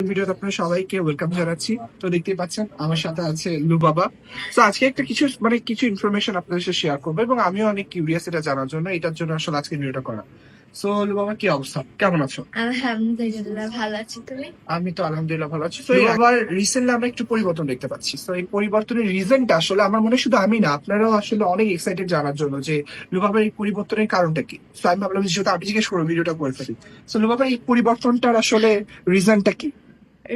ভিডিওতে আপনাদের সবাইকে ওয়েলকাম জানাচ্ছি। তো দেখতেই পাচ্ছেন আমার সাথে আছে লু বাবা। তো আজকে একটা কিছু মানে কিছু ইনফরমেশন আপনাদের সাথে শেয়ার করব এবং আমিও অনেক কিউরিয়াস এটা জানার জন্য এটার জন্য আসলে আজকে ভিডিওটা করা। সো লু বাবা কি অবস্থা? কেমন আছো? আলহামদুলিল্লাহ ভালো আছি। তুমি? আমি তো আলহামদুলিল্লাহ ভালো আছি। তো আবার রিসেন্টলি আমরা একটু পরিবর্তন দেখতে পাচ্ছি। তো এই পরিবর্তনের রিজনটা আসলে আমার মনে শুধু আমি না আপনারাও আসলে অনেক এক্সাইটেড জানার জন্য যে লুবাবার এই পরিবর্তনের কারণটা কি। তো আমি ভাবলাম যেহেতু আপনি জিজ্ঞেস করব ভিডিওটা করে ফেলি। তো লুবাবার এই পরিবর্তনটার আসলে রিজনটা কি?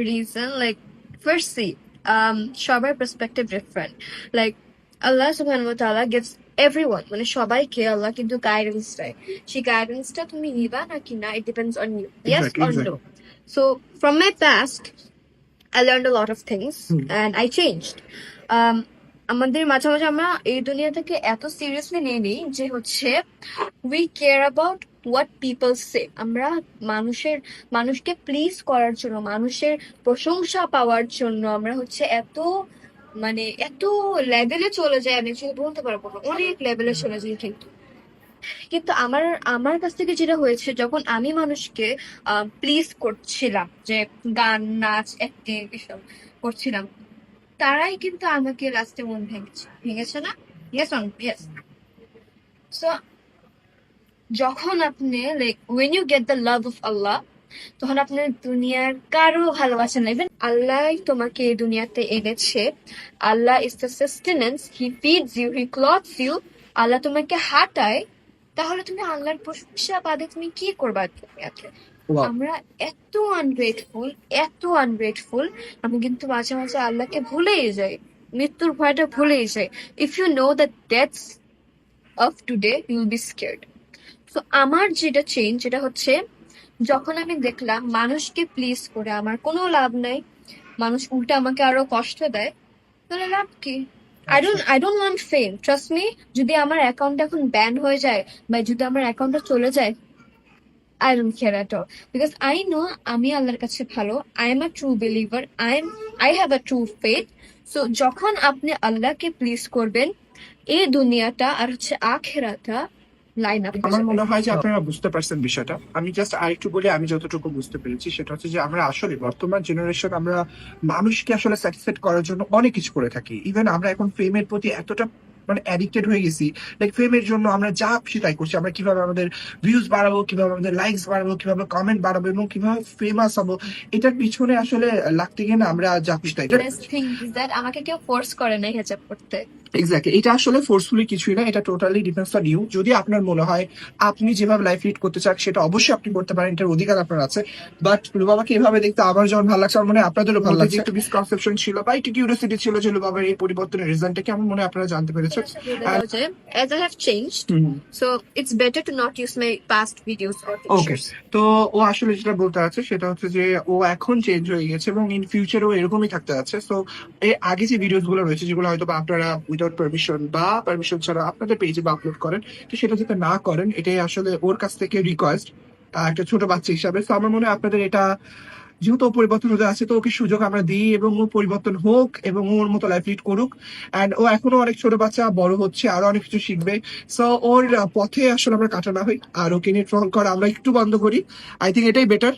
Reason like firstly um সবার perspective different like আল্লাহ সুবহানাহু ওয়া তাআলা gives everyone মানে সবাইকে আল্লাহ কিন্তু গাইডেন্স দেয় সেই গাইডেন্সটা তুমি নিবা নাকি না it depends on you yes Exactly, or exactly. no so from my past I learned a lot of things Hmm. and I changed um আমাদের মাঝে মাঝে আমরা এই দুনিয়াটাকে এত সিরিয়াসলি নিয়ে নিই যে হচ্ছে we care about what people say আমরা মানুষের, মানুষকে প্লিজ করার জন্য, মানুষের প্রশংসা পাওয়ার জন্য আমরা হচ্ছে এত মানে এত লেভেলে চলে যায় আমি বলতে পারব না অনেক লেভেলে চলে যায় কিন্তু। কিন্তু আমার আমার কাছ থেকে যেটা হয়েছে, যখন আমি মানুষকে প্লিজ করছিলাম, যে গান, নাচ অ্যাক্টিং এসব করছিলাম, তারাই কিন্তু আমাকে লাস্টে মন ভেঙেছে। ভেঙেছে না? ইয়েস অন ইয়েস সো যখন আপনি like when you get the love of Allah তখন আপনি দুনিয়ার কারও ভালোবাসা নেবেন। আল্লাহ তোমাকে এই দুনিয়াতে এনেছে। Allah is the sustenance he feeds you he clothes you Allah তোমাকে হাঁটায়। তাহলে তুমি আল্লাহর প্রশংসা বাদে তুমি কি করবা দুনিয়াতে? আমরা এত আনগ্রেটফুল এত আনগ্রেটফুল আমি কিন্তু মাঝে মাঝে আল্লাহকে ভুলেই যাই। মৃত্যুর ভয়টা ভুলেই যাই। If you know the deaths of today you'll be scared তো আমার যেটা চেঞ্জ যেটা হচ্ছে যখন আমি দেখলাম মানুষকে প্লিজ করে আমার কোনো লাভ নাই মানুষ উল্টা আমাকে আরও কষ্ট দেয় তাহলে লাভ কি? I don't I don't want fame trust me যদি আমার অ্যাকাউন্ট এখন ব্যান হয়ে যায় বা যদি আমার অ্যাকাউন্টটা চলে যায় I don't care at all because I know আমি আল্লাহর কাছে ভালো I am a true believer I am I have a true faith so যখন আপনি আল্লাহকে প্লিজ করবেন এই দুনিয়াটা আর হচ্ছে আখেরাটা লাইন আপ আমার মনে হয় যে আপনারা বুঝতে পারছেন বিষয়টা। আমি জাস্ট আরেকটু বলি আমি যতটুকু বুঝতে পেরেছি সেটা হচ্ছে যে আমরা আসলে বর্তমান জেনারেশন আমরা মানুষকে আসলে স্যাটিসফাইড করার জন্য অনেক কিছু করে থাকি। ইভেন আমরা এখন ফেমের প্রতি এতটা মানে অ্যাডিক্টেড হয়ে গেছি লাইক ফেমের জন্য আমরা যা খুশি তাই করছি। আমরা কীভাবে আমাদের ভিউজ বাড়াবো কীভাবে আমাদের লাইকস বাড়াবো কীভাবে কমেন্ট বাড়াবো এবং কীভাবে ফেমাস হব এটার পিছনে আসলে লাগতে গিয়ে না আমরা যা খুশি তাই আমাকে কেউ ফোর্স করে নাই হেজাব করতে এক্স্যাক্টলি এটা আসলে ফোর্সফুলি কিছুই না এটা টোটালি ডিপেন্ডস অন ইউ যদি আপনার মনে হয় আপনি যেভাবে লাইফ লিড করতে চান সেটা অবশ্যই আপনি করতে পারেন এটার অধিকার আপনার আছে। বাট লুবাবাকে এভাবে দেখতে আমার যেমন ভালো লাগছে আমার মনে আপনাদেরও ভালো লাগছে। একটু মিসকনসেপশন ছিল বা একটু কিউরিয়াসিটি ছিল যে লুবাবার এই পরিবর্তনের রিজনটা কি আমার মনে আপনারা জানতে পেরেছেন। As I have changed, so it's better to not use my past videos or okay pictures. তো ও আসলে যেটা বলতে আছে সেটা হচ্ছে যে ও এখন চেঞ্জ হয়ে গেছে এবং ইন ফিউচারও এরকমই থাকতে আছে। তো এর আগে যে ভিডিওসগুলো রয়েছে যেগুলো হয়তো বা আপনারা উইদাউট পারমিশন বা পারমিশন ছাড়া আপনাদের পেজে বা আপলোড করেন। তো সেটা যাতে না করেন, এটাই আসলে ওর কাছ থেকে রিকোয়েস্ট একটা ছোট বাচ্চা হিসাবে। তো আমার মনে হয় আপনাদের এটা যেহেতু পরিবর্তন হতে আছে তো ওকে সুযোগ আমরা দিই এবং ও পরিবর্তন হোক এবং ওর মতো লাইফ লিড করুক। অ্যান্ড ও এখনও অনেক ছোট বাচ্চা, বড় হচ্ছে, আরও অনেক কিছু শিখবে। সো ওর পথে আসলে আমরা কাটানো হই। আর ওকে নিয়ে ট্রল করা আমরা একটু বন্ধ করি। আই থিঙ্ক এটাই বেটার